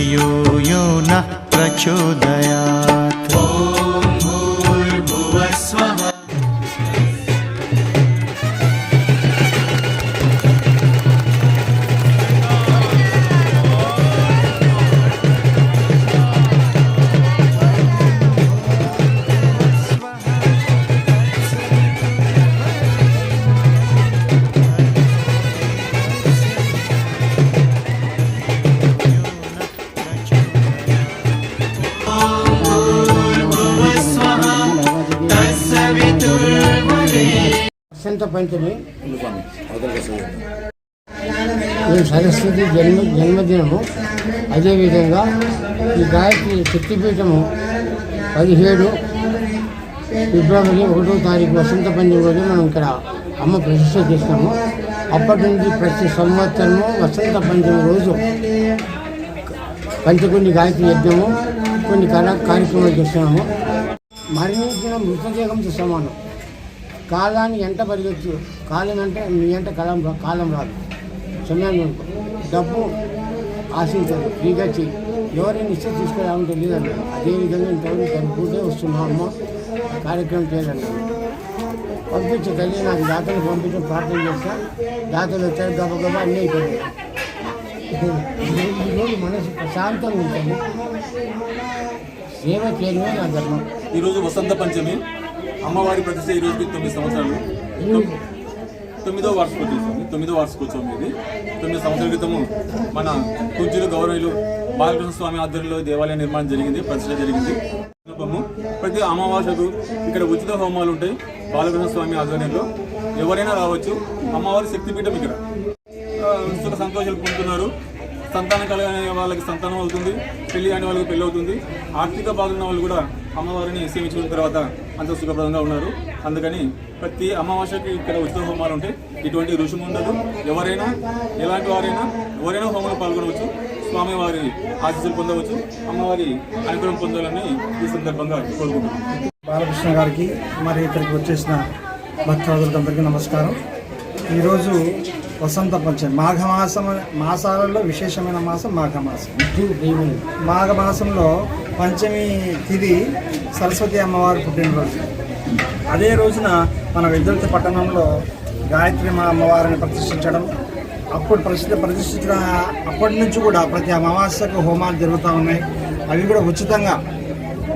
धियो यो नः प्रचोदयात् వసంత పంచమి. ఈ సరస్వతి జన్మ జన్మదినము. అదేవిధంగా ఈ గాయత్రి శక్తిపీఠము పదిహేడు ఫిబ్రవరి ఒకటో తారీఖు వసంత పంచమి రోజు మనం ఇక్కడ అమ్మ ప్రతిష్ట చేసినాము అప్పటి నుంచి ప్రతి సంవత్సరము వసంత పంచమి రోజు పంచకొండి గాయత్రి యజ్ఞము కొన్ని కళా కార్యక్రమాలు చేస్తున్నాము. మరణించిన మృతదేహంతో సమానం. కాలాన్ని ఎంట పరిగెత్తు. కాలం అంటే మీ ఎంట కాలం రా- కాలం రాదు. సమయాన్ని డబ్బు ఆశించదు. ఫ్రీగా చెయ్యి. ఎవరైనా ఇస్తే తీసుకురావడం తెలియదు అదేవిధంగా ఇంతవరకు కనుక్కుంటే వస్తున్నాం అమ్మ కార్యక్రమం చేయాలన్నాను పంపించే తల్లి నాకు దాతలు పంపించడం ప్రార్థన చేస్తా. దాతలు వచ్చారు గబగబా అన్నీ అయిపోయింది ఈరోజు మనసు ప్రశాంతంగా ఉంటుంది. సేవ చేయడమే నా ధర్మం. ఈరోజు వసంత పంచమి. అమ్మవారి ప్రతిష్ట ఈ రోజుకి తొమ్మిది సంవత్సరాలు. తొమ్- తొమ్మిదో వార్షికోత్సవం తొమ్మిదో వార్షికోత్సవం ఇది. తొమ్మిది సంవత్సరాల క్రితము మన పూజ్యులు గౌరవులు బాలకృష్ణ స్వామి ఆధ్వర్యంలో దేవాలయ నిర్మాణం జరిగింది ప్రతిష్ట జరిగింది. ప్రతి అమావాస్యకు ఇక్కడ ఉచిత హోమాలు ఉంటాయి బాలకృష్ణ స్వామి ఆధ్వర్యంలో. ఎవరైనా రావచ్చు. అమ్మవారి శక్తిపీఠం ఇక్కడ. సుఖ సంతోషాలు పొందుతున్నారు. సంతానం కలిగిన వాళ్ళకి సంతానం అవుతుంది. పెళ్ళి కాని వాళ్ళకి పెళ్ళి అవుతుంది. ఆర్థిక బాగున్న వాళ్ళు కూడా అమ్మవారిని సేవించుకున్న తర్వాత అంత సుఖప్రదంగా ఉన్నారు. అందుకని ప్రతి అమావాస్యకి ఇక్కడ ఉచిత హోమాలు ఉంటాయి ఇటువంటి రుసుము ఉండదు. ఎవరైనా ఎలాంటి వారైనా ఎవరైనా హోమంలో పాల్గొనవచ్చు. స్వామివారి ఆశీస్సులు పొందవచ్చు. అమ్మవారి అనుగ్రహం పొందాలని ఈ సందర్భంగా కోరుకుంటున్నాను బాలకృష్ణ గారికి మరి ఇక్కడికి వచ్చేసిన భక్తాదులందరికీ నమస్కారం. ఈరోజు వసంత పంచమి. మాఘమాసం మాసాలలో విశేషమైన మాసం మాఘమాసం. మాఘమాసంలో పంచమి తిది సరస్వతి అమ్మవారు పుట్టినరోజు. అదే రోజున మన విద్యుత్ పట్టణంలో గాయత్రి మా అమ్మవారిని ప్రతిష్ఠించడం అప్పుడు ప్రసిద్ధ ప్రతిష్ఠించిన అప్పటి నుంచి కూడా ప్రతి అమావాస్యకు హోమాలు జరుగుతూ ఉన్నాయి. అవి కూడా ఉచితంగా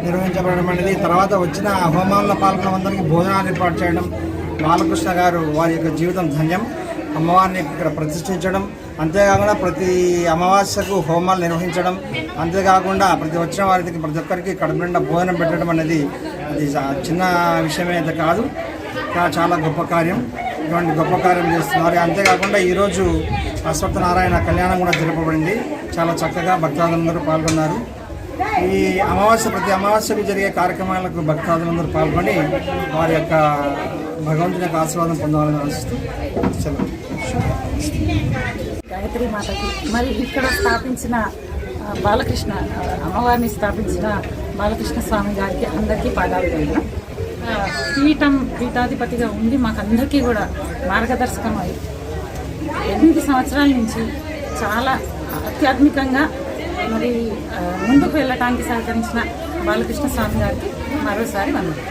నిర్వహించబడడం అనేది తర్వాత వచ్చిన హోమాల్లో పాల్గొన్న అందరికీ భోజనాలు ఏర్పాటు చేయడం బాలకృష్ణ గారు వారి యొక్క జీవితం ధన్యం. అమ్మవారిని ఇక్కడ ప్రతిష్ఠించడం అంతేకాకుండా ప్రతి అమావాస్యకు హోమాలు నిర్వహించడం అంతేకాకుండా ప్రతి వచ్చిన వారికి ప్రతి ఒక్కరికి కడుపు నిండా భోజనం పెట్టడం అనేది అది చిన్న విషయమే అయితే కాదు. చాలా గొప్ప కార్యం. ఇటువంటి గొప్ప కార్యం చేస్తున్నారు. అంతేకాకుండా ఈరోజు అశ్వత్థనారాయణ కళ్యాణం కూడా జరపబడింది. చాలా చక్కగా భక్తాదులందరూ పాల్గొన్నారు. ఈ అమావాస్య ప్రతి అమావాస్యకు జరిగే కార్యక్రమాలకు భక్తాదులందరూ పాల్గొని వారి యొక్క భగవంతుని యొక్క ఆశీర్వాదం పొందాలని ఆశిస్తూ సెలవు. గాయత్రి మాతకి మరి ఇక్కడ స్థాపించిన బాలకృష్ణ అమ్మవారిని స్థాపించిన బాలకృష్ణ స్వామి గారికి అందరికీ పాదాలు వేయడం పీఠం పీఠాధిపతిగా ఉండి మాకందరికీ కూడా మార్గదర్శకం అయ్యి ఎనిమిది సంవత్సరాల నుంచి చాలా ఆధ్యాత్మికంగా మరి ముందుకు వెళ్ళటానికి సహకరించిన బాలకృష్ణ స్వామి గారికి మరోసారి వందనం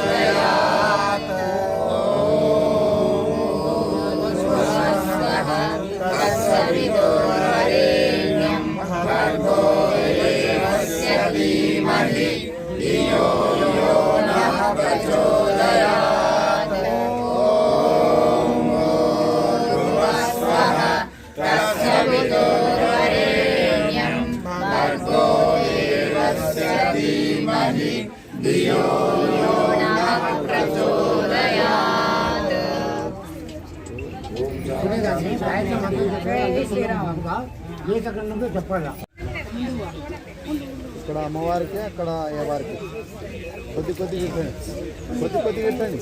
చెప్పాలా ఇక్కడ అమ్మవారికి అక్కడ అయ్యవారికి. కొద్ది కొద్ది పెట్టండి. కొద్ది కొద్ది పెట్టండి.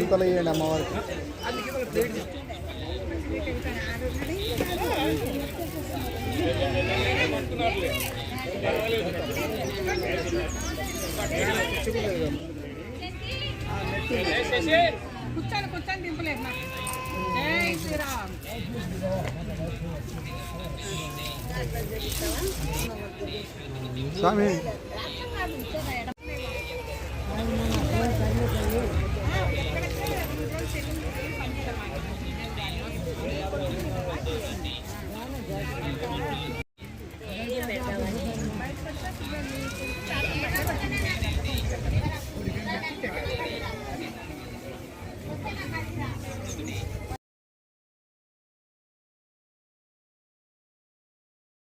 ఇంతలో వేయండి అమ్మవారికి. కూర్చొని కూర్చొని దింపలేదు నాకు స్వామి.